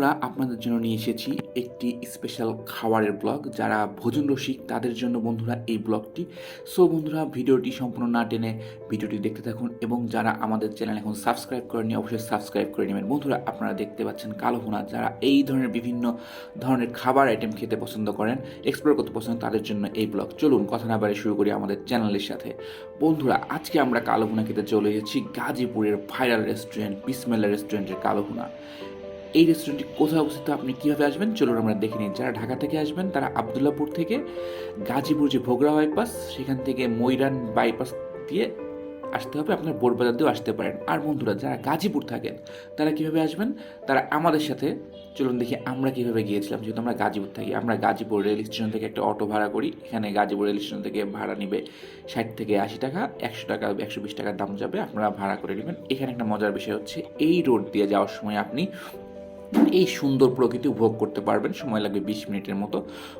আমরা আপনাদের জন্য নিয়ে এসেছি একটি স্পেশাল খাবারের ব্লগ যারা ভোজন রসিক, তাদের জন্য বন্ধুরা এই ব্লগটি সো বন্ধুরা, ভিডিওটি সম্পূর্ণ না টেনে ভিডিওটি দেখতে থাকুন এবং যারা আমাদের চ্যানেল এখন সাবস্ক্রাইব করেনি অবশ্যই সাবস্ক্রাইব করে নেবেন। বন্ধুরা, আপনারা দেখতে পাচ্ছেন কালো ভুনা। যারা এই ধরনের বিভিন্ন ধরনের খাবার আইটেম খেতে পছন্দ করেন এক্সপ্লোর করতে পছন্দ তাদের জন্য এই ব্লগ চলুন, কথা না বাড়ি শুরু করি আমাদের চ্যানেলের সাথে। বন্ধুরা, আজকে আমরা কালো ভুনা খেতে চলে এসেছি গাজীপুরের ভাইরাল রেস্টুরেন্ট বিসমেল্লা রেস্টুরেন্টের কালো ভুনা। এই রেস্টুরেন্টটি কোথায় অবস্থিত আপনি কীভাবে আসবেন? চলুন আমরা দেখে নিই। যারা ঢাকা থেকে আসবেন, তারা আবদুল্লাপুর থেকে গাজীপুর যে ভোগড়া বাইপাস সেখান থেকে ময়রান বাইপাস দিয়ে আসতে হবে। আপনার বোরবাজার দিয়েও আসতে পারেন। আর বন্ধুরা, যারা গাজীপুর থাকেন, তারা কীভাবে আসবেন? তারা আমাদের সাথে। চলুন দেখি আমরা কীভাবে গিয়েছিলাম। যেহেতু আমরা গাজীপুর থাকি, আমরা গাজীপুর রেল স্টেশন থেকে একটা অটো ভাড়া করি। এখানে গাজীপুর রেল স্টেশন থেকে ভাড়া নিবে ষাট থেকে আশি টাকা, একশো টাকা একশো বিশ টাকার দাম যাবে। আপনারা ভাড়া করে নেবেন। এখানে একটা মজার বিষয় হচ্ছে, এই রোড দিয়ে যাওয়ার সময় আপনি এই সুন্দর প্রকৃতি উপভোগ করতে পারবেন। সময় লাগবে বিশ মিনিটের মতো।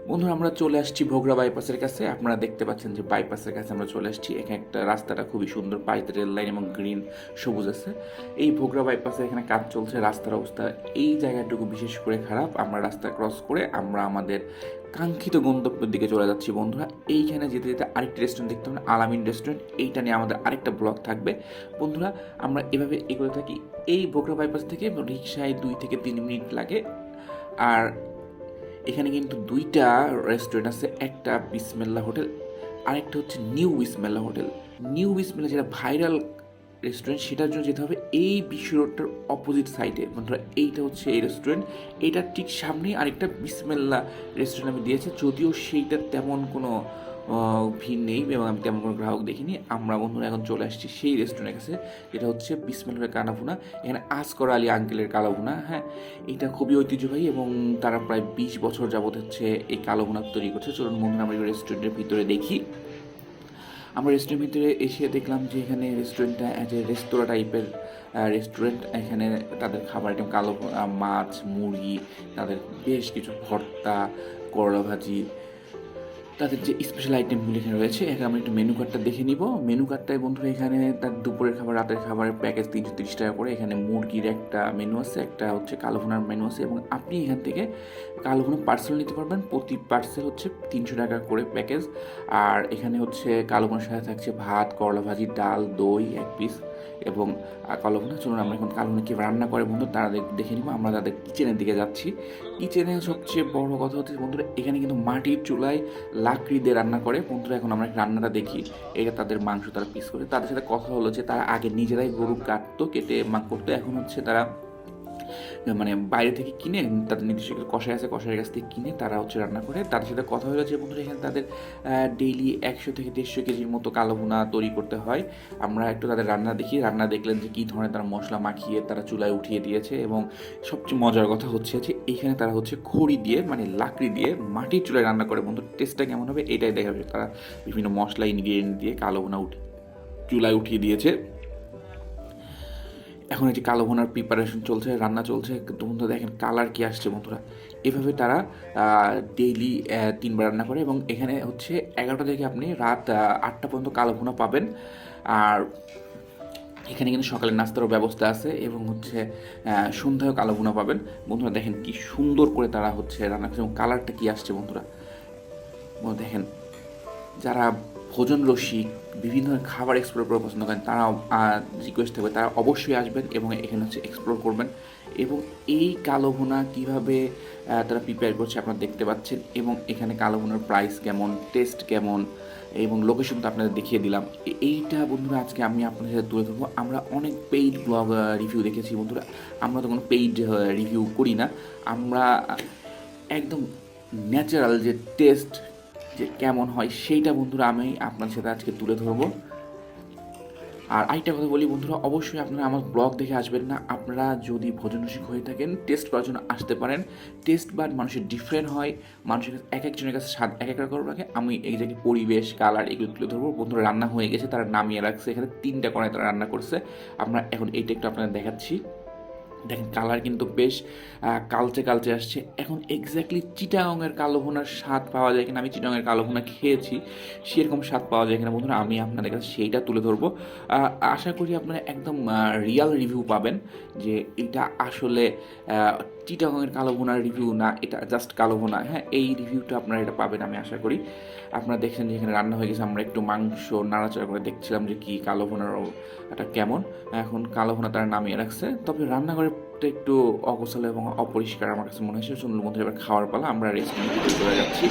বন্ধুরা, আমরা চলে আসছি ভোগড়া বাইপাসের কাছে। আপনারা দেখতে পাচ্ছেন যে বাইপাসের কাছে আমরা চলে আসছি। এখানে একটা রাস্তাটা খুবই সুন্দর, পাইতে রেল লাইন এবং গ্রিন সবুজ আছে। এই ভোগড়া বাইপাসে এখানে কাজ চলছে, রাস্তার অবস্থা এই জায়গাটুকু বিশেষ করে খারাপ। আমরা রাস্তা ক্রস করে আমরা আমাদের কাঙ্ক্ষিত গন্তব্যের দিকে চলে যাচ্ছি, বন্ধুরা। এইখানে যেতে যেতে আরেকটি রেস্টুরেন্ট দেখতে হবে আলামিন রেস্টুরেন্ট এইটা নিয়ে আমাদের আরেকটা ব্লগ থাকবে। বন্ধুরা, আমরা এভাবে এগোতে থাকি। এই বকরা বাইপাস থেকে রিক্সায় দুই থেকে তিন মিনিট লাগে। আর এখানে কিন্তু দুইটা রেস্টুরেন্ট আছে, একটা বিসমেল্লা হোটেল, আরেকটা হচ্ছে new Bismillah hotel. New Bismillah যেটা ভাইরাল রেস্টুরেন্ট সেটার জন্য যেতে হবে এই বিশ্ব রোডটার অপোজিট সাইডে বন্ধুরা, এইটা হচ্ছে এই রেস্টুরেন্ট এইটার ঠিক সামনেই আরেকটা বিসমেল্লা রেস্টুরেন্ট আমি দিয়েছে। যদিও সেইটার তেমন কোনো ভিড় নেই এবং আমি তেমন কোনো গ্রাহক দেখিনি। আমরা বন্ধুরা এখন চলে আসছি সেই রেস্টুরেন্টের কাছে, যেটা হচ্ছে বিসমেলের কানাভুনা এখানে আসকর আলী আঙ্কেলের কালাভুনা হ্যাঁ? এটা খুবই ঐতিহ্যবাহী এবং তারা প্রায় বিশ বছর যাবত হচ্ছে এই কালো ভুনা তৈরি করছে। চলুন বন্ধুরা, আমরা রেস্টুরেন্টের ভিতরে দেখি। আমরা রেস্টুরেন্টের ভিতরে এসে দেখলাম যে এখানে রেস্টুরেন্টটা অ্যাজ এ রেস্তোরাঁ টাইপের রেস্টুরেন্ট এখানে তাদের খাবার আইটেম কালো মাছ, মুরগি, তাদের বেশ কিছু ভর্তা, করলা ভাজি তাদের যে স্পেশাল আইটেমগুলি এখানে রয়েছে এখানে আমরা একটু মেনু কার্ডটা দেখে নিব। মেনু কার্ডটায় বন্ধু, এখানে তার দুপুরের খাবার, রাতের খাবারের প্যাকেজ তিনশো তিরিশ টাকা করে। এখানে মুরগির একটা মেনু আছে, একটা হচ্ছে কালো ভুনার মেনু আছে এবং আপনি এখান থেকে কালো ভুনা পার্সেল নিতে পারবেন। প্রতি পার্সেল হচ্ছে তিনশো টাকা করে প্যাকেজ আর এখানে হচ্ছে কালো ভুনার সাথে থাকছে ভাত, করলা ভাজি, ডাল, দই, এক পিস এবং কালো চলুন আমরা এখন কালো ভুনা রান্না করে বন্ধু, তারা দেখে নিব, আমরা তাদের কিচেনের দিকে যাচ্ছি। কিচেনে সবচেয়ে বড় কথা হচ্ছে বন্ধুরা, এখানে কিন্তু মাটির চুলায় লাকড়ি দিয়ে রান্না করে। বন্ধুরা, এখন আমরা রান্নাটা দেখি। এটা তাদের মাংস, তারা পিস করে। তাদের সাথে কথা হলো যে তারা আগে নিজেরাই গরু কাটতো, কেটে মাং করতো। এখন হচ্ছে তারা মানে বাইরে থেকে কিনে তাদের নির্দিষ্ট কষাই আছে, কষাইয়ের কাছ থেকে কিনে তারা হচ্ছে রান্না করে। তাদের সাথে কথা হলো যে, বন্ধুরা, এখানে তাদের ডেইলি একশো থেকে দেড়শো কেজির মতো কালো ভুনা তৈরি করতে হয়। আমরা একটু তাদের রান্না দেখি। রান্না দেখলেন যে, কী ধরনের তারা মশলা মাখিয়ে তারা চুলায় উঠিয়ে দিয়েছে এবং সবচেয়ে মজার কথা হচ্ছে যে এইখানে তারা হচ্ছে খড়ি দিয়ে মানে লাকড়ি দিয়ে মাটির চুলায় রান্না করে। বন্ধু টেস্টটা কেমন হবে? এটাই দেখা যাবে তারা বিভিন্ন মশলা ইনগ্রিডিয়েন্ট দিয়ে কালো ভুনা উঠে, চুলায় উঠিয়ে দিয়েছে। এখন এই যে কালো ভুনার প্রিপারেশন চলছে, রান্না চলছে বন্ধুরা দেখেন কালার কি আসছে বন্ধুরা? এভাবে তারা ডেইলি তিনবার রান্না করে এবং এখানে হচ্ছে এগারোটা থেকে আপনি রাত আটটা পর্যন্ত কালো ভুনা পাবেন। আর এখানে কিন্তু সকালের নাস্তারও ব্যবস্থা আছে এবং হচ্ছে সন্ধ্যায় কালো ভুনা পাবেন। বন্ধুরা দেখেন কি সুন্দর করে তারা হচ্ছে রান্না করছে এবং কালারটা কি আসছে বন্ধুরা দেখেন, যারা ভোজন রসিক, বিভিন্ন ধরনের খাবার এক্সপ্লোর করে পছন্দ করেন, তারা রিকোয়েস্ট থাকবে, তারা অবশ্যই আসবেন এবং এখানে হচ্ছে এক্সপ্লোর করবেন এবং এই কালো ভুনা কীভাবে তারা প্রিপেয়ার করছে আপনারা দেখতে পাচ্ছেন এবং এখানে কালো ভুনার প্রাইস কেমন টেস্ট কেমন এবং লোকেশন তো আপনাদের দেখিয়ে দিলাম। এইটা বন্ধুরা আজকে আমি আপনাদের সাথে তুলে ধরবো। আমরা অনেক পেইড ব্লগ রিভিউ দেখেছি বন্ধুরা। আমরা তো কোনো পেইড রিভিউ করি না। আমরা একদম ন্যাচারাল যে টেস্ট যে কেমন হয় সেইটা বন্ধুরা আমি আপনার সাথে আজকে তুলে ধরবো। আর আরেকটা কথা বলি বন্ধুরা, অবশ্যই আপনারা আমার ব্লগ দেখে আসবেন না। আপনারা যদি ভোজন রসিক হয়ে থাকেন টেস্ট করার জন্য আসতে পারেন। টেস্ট বাট মানুষের ডিফারেন্ট হয়, মানুষের কাছে এক একজনের কাছে স্বাদ এক এক রকম রাখে আমি এই যে পরিবেশ কালার এগুলো তুলে ধরবো। বন্ধুরা রান্না হয়ে গেছে, তারা নামিয়ে রাখছে। এখানে তিনটা কড়াই তারা রান্না করছে। আমরা এখন এইটা একটু আপনাদের দেখাচ্ছি। দেখেন কালার কিন্তু বেশ কালচে কালচে আসছে। এখন এক্স্যাক্টলি চিটাগংয়ের কালো ভুনার স্বাদ পাওয়া যায় কিনা, আমি চিটাগংয়ের কালো ভুনা খেয়েছি, সেরকম স্বাদ পাওয়া যায় কিনা বন্ধুরা, আমি আপনাদের কাছে সেইটা তুলে ধরবো। আশা করি আপনারা একদম রিয়াল রিভিউ পাবেন যে এটা আসলে চিটাগংয়ের কালো ভুনার রিভিউ না, এটা জাস্ট কালো ভুনা হ্যাঁ এই রিভিউটা আপনারা এটা পাবেন, আমি আশা করি। আপনারা দেখছেন যে এখানে রান্না হয়ে গেছে, আমরা একটু মাংস নাড়াচাড়া করে দেখছিলাম যে কি কালো ভুনার এটা কেমন। এখন কালো ভুনা তারা নামিয়ে রাখছে। তবে রান্নাঘরটা একটু অগোছালো এবং অপরিষ্কার আমার কাছে মনে হয়েছে। শুনল মধ্যে এবার খাওয়ার পালা, আমরা রেস্টুরেন্টে চলে যাচ্ছি।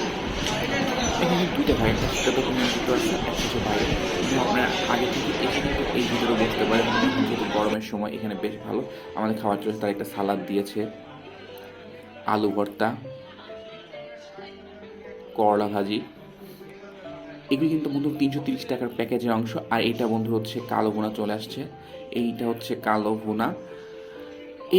এখানে দুইটা ভাই, একটা কোনো ভিতর আছে বাইরে কিন্তু আপনারা আগে থেকে কিন্তু এই ভিতরে বসতে পারেন। যেহেতু গরমের সময় এখানে বেশ ভালো। আমাদের খাবার চলে তার একটা সালাদ দিয়েছে। আলু ভর্তা, করলা ভাজি। এগুলি কিন্তু বন্ধু তিনশো তিরিশ টাকার প্যাকেজের অংশ। আর এটা বন্ধু হচ্ছে কালো ভুনা চলে আসছে। এইটা হচ্ছে কালো ভুনা।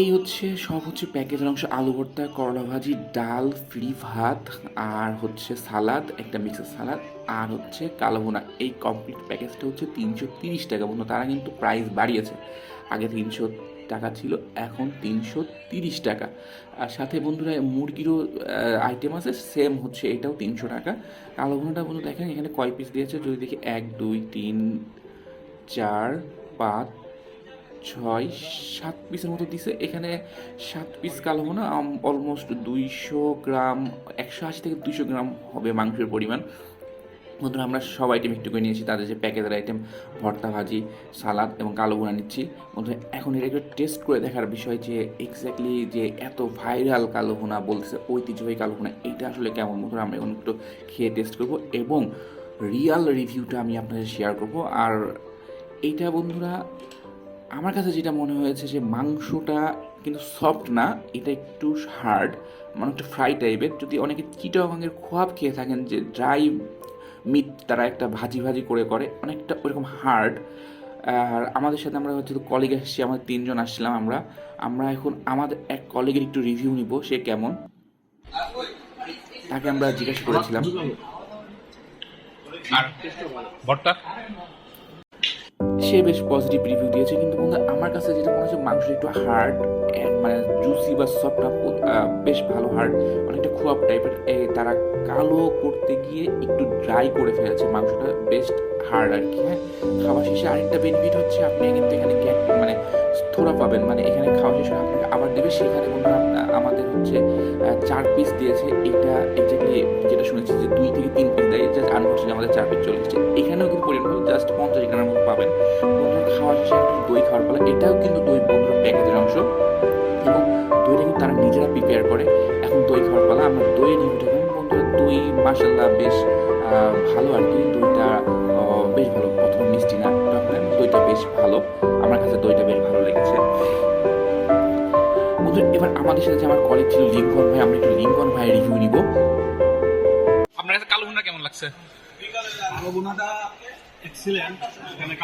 এই হচ্ছে, সব হচ্ছে প্যাকেজের অংশ। আলু ভর্তা, করলা ভাজি, ডাল, ফ্রি ভাত, আর হচ্ছে সালাদ, একটা মিক্সার সালাদ, আর হচ্ছে কালো ভুনা। এই কমপ্লিট প্যাকেজটা হচ্ছে তিনশো তিরিশ টাকা। বন্ধু, তারা কিন্তু প্রাইস বাড়িয়েছে। আগে তিনশো টাকা ছিল, এখন তিনশো তিরিশ টাকা। আর সাথে বন্ধুরা, মুরগিরও আইটেম আছে সেম হচ্ছে, এটাও তিনশো টাকা। কালো ভুনাটা বন্ধু দেখেন, এখানে কয় পিস দিয়েছে, যদি দেখি, এক, দুই, তিন, চার, পাঁচ, ছয়, সাত পিসের মতো দিছে। এখানে সাত পিস কালো ভুনা অলমোস্ট দুইশো গ্রাম, একশো আশি থেকে দুইশো গ্রাম হবে মাংসের পরিমাণ। বন্ধুরা, আমরা সব আইটেম একটু করে নিয়েছি। তাদের যে প্যাকেজের আইটেম ভর্তা ভাজি, সালাদ এবং কালো ভুনা নিচ্ছি। বন্ধুরা, এখন এটা একটু টেস্ট করে দেখার বিষয় যে এক্স্যাক্টলি যে এত ভাইরাল কালো ভুনা বলতেছে, ঐতিহ্যবাহী কালো ভুনা, এইটা আসলে কেমন? বন্ধুরা, আমরা এখন একটু খেয়ে টেস্ট করব এবং রিয়াল রিভিউটা আমি আপনাদের শেয়ার করব। আর এইটা বন্ধুরা, আমার কাছে যেটা মনে হয়েছে যে মাংসটা কিন্তু সফট না, এটা একটু হার্ড মানে একটু ফ্রাই টাইপের যদি অনেকে চিটাগাঙের খোয়াব খেয়ে থাকেন, যে ড্রাই মিট তারা একটা ভাজি ভাজি করে করে, অনেকটা ওরকম হার্ড আর আমাদের সাথে আমরা হচ্ছে কলিগ এসেছি, আমাদের তিনজন আসছিলাম আমরা। আমরা এখন আমাদের এক কলিগের একটু রিভিউ নিব, সে কেমন? তাকে আমরা জিজ্ঞাসা করেছিলাম। সে বেশ পজিটিভ রিভিউ দিয়েছে। কিন্তু বন্ধু, আমার কাছে যেটা মনে হচ্ছে মাংস একটু হার্ড মানে জুসি বা সফট বেশ ভালো হার্ড অনেকটা খুয়াব টাইপের তারা কালো করতে গিয়ে একটু ড্রাই করে ফেলেছে মাংসটা বেস্ট হার্ড আর কি হ্যাঁ? খাওয়া শেষে আরেকটা বেনিফিট হচ্ছে আপনি কিন্তু এখানে মানে স্থোরা পাবেন। মানে এখানে খাওয়া শেষে আপনাকে আবার দেবে। সেখানে বন্ধু আমাদের হচ্ছে চার পিস দিয়েছে। এটা এক্স্যাক্টলি যেটা শুনেছি যে দুই থেকে তিন দেয় আমাদের চার পিস চলে এসেছে এখানেও কিন্তু পরিমাণ জাস্ট পঞ্চাশ গ্রামের মতো পাবেন। বন্ধুরা, খাওয়া শেষে দই খাওয়ার ফলে এটাও কিন্তু দই বন্ধুরা প্যাকেজের অংশ। এবং দইটা কিন্তু তারা নিজেরা প্রিপেয়ার করে। এখন দই খাওয়ার পালা, আমরা দই রিভিউটা বন্ধুরা, দই মাসাল্লাহ বেশ ভালো আর কি। দইটা বেশ ভালো। প্রথম মিষ্টি না দইটা বেশ ভালো। আমার কাছে দইটা বেশ ভালো লেগেছে। এবার আমাদের সাথে যে আমার কলেজ ছিল লিঙ্কন ভাই, আমরা একটু লিঙ্কন ভাইয়ের রিভিউ নিব। বোনাটা এক্সিলেন্ট এখানে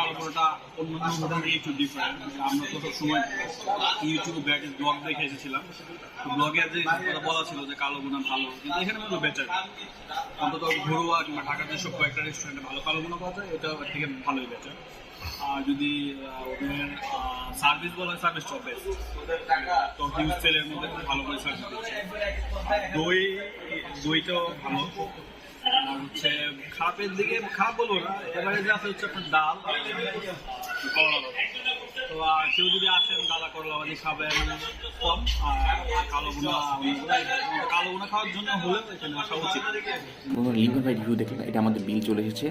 ডিফারেন্ট আমরা তো ব্লগ দেখে ব্লগে বলা ছিল যে কালো ভালো, কিন্তু এখানে বেটার অন্তত কিংবা ঢাকার কয়েকটা রেস্টুরেন্টে ভালো কালো এটা থেকে ভালোই আর যদি সার্ভিস বলা হয় ভালো দই, দইটাও ভালো। আর হচ্ছে খাপের দিকে খাপ বলব না এবারে যে আছে হচ্ছে আপনার ডাল তো কেউ যদি আসেন ডালা করলা ভাজি খাবেন কম, আর কালো গুনা কালো গুনা খাওয়ার জন্য হলেও আসা উচিত। লিঙ্কন ভাই রিভিউ দেখলেন এটা আমাদের বিল চলে এসেছে।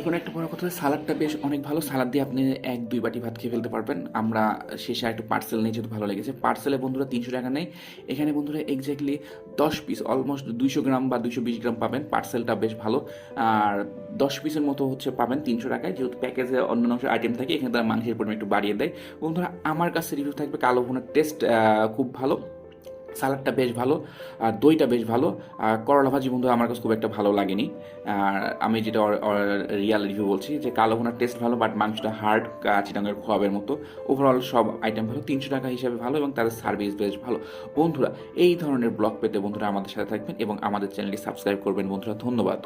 এখন একটা বড় কথা, সালাদটা বেশ অনেক ভালো। সালাদ দিয়ে আপনি এক, দুই বাটি ভাত খেয়ে ফেলতে পারবেন। আমরা শেষে একটু পার্সেল নিয়ে, যেহেতু ভালো লেগেছে। পার্সেলে বন্ধুরা তিনশো টাকা নেই। এখানে বন্ধুরা এক্স্যাক্টলি দশ পিস অলমোস্ট দুইশো গ্রাম বা দুইশো বিশ গ্রাম পাবেন। পার্সেলটা বেশ ভালো। আর দশ পিসের মতো হচ্ছে পাবেন তিনশো টাকায়। যেহেতু প্যাকেজে অন্যান্য আইটেম থাকে, এখানে তারা মাংসের পরিমাণ একটু বাড়িয়ে দেয়। বন্ধুরা, আমার কাছে রিভিউ থাকবে, কালো ভুনার টেস্ট খুব ভালো। সালাডটা বেশ ভালো, আর দইটা বেশ ভালো, আর করলা ভাজি বন্ধু আমার কাছে খুব একটা ভালো লাগেনি। আর আমি যেটা রিয়াল রিভিউ বলছি যে কালো ভুনার টেস্ট ভালো বাট মাংসটা হার্ড চিটাঙ্গের খোয়াবের মতো। ওভারঅল সব আইটেম ভালো, তিনশো টাকা হিসাবে ভালো এবং তাদের সার্ভিস বেশ ভালো। বন্ধুরা, এই ধরনের ব্লগ পেতে বন্ধুরা আমাদের সাথে থাকবেন এবং আমাদের চ্যানেলটি সাবস্ক্রাইব করবেন বন্ধুরা। ধন্যবাদ।